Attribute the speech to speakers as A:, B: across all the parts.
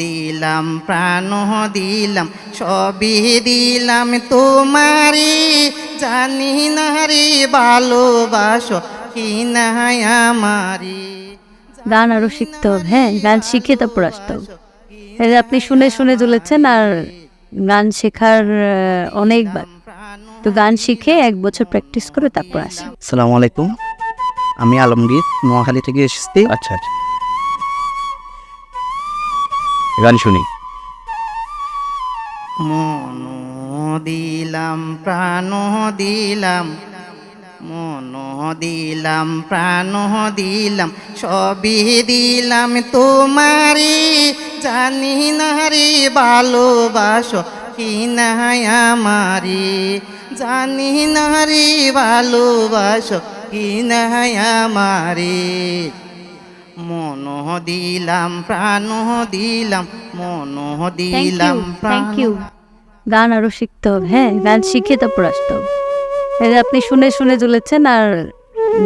A: দিলাম প্রাণ দিলাম সবই দিলাম। তোমারি জানি না রে ভালোবাসো কি না আমারি
B: গান আরও শিখতে হবে হ্যাঁ গান শিখে তারপর আসতে হবে। আপনি শুনে শুনে চলেছেন আর গান শেখার অনেকবার তো গান শিখে এক বছর প্র্যাকটিস করে তারপর আসেন
C: সালামু আলাইকুম। আমি আলমগীর নোয়াখালী থেকে এসেছি।
D: আচ্ছা আচ্ছা। গান শুনি।
A: মন দিলাম, প্রাণ দিলাম, মন দিলাম, প্রাণ দিলাম, সবই দিলাম তোমারি। জানি না রে ভালোবাসো কি না আমারি। জানি না রে ভালোবাসো কি না আমারি। মন দিলাম প্রাণ দিলাম মন দিলাম
B: থ্যাংক ইউ গান আরও শিখতে হবে। হ্যাঁ গান শিখে তারপর আসতে হবে। এই আপনি শুনে শুনে চলেছেন আর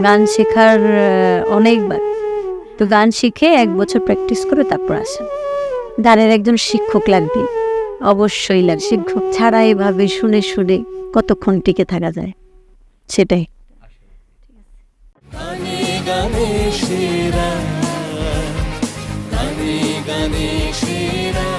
B: গান শেখার অনেকবার। তো গান শিখে এক বছর প্র্যাকটিস করে তারপর আসেন। গানের একজন শিক্ষক লাগবে। অবশ্যই লাগবে। শিক্ষক ছাড়া এভাবে শুনে শুনে কতক্ষণ টিকে থাকা যায়? সেটাই।
E: গানে গানে সেরা। Ganesh, Ganesh, Ganesh, Ganesh, Ganesh, Ganesh,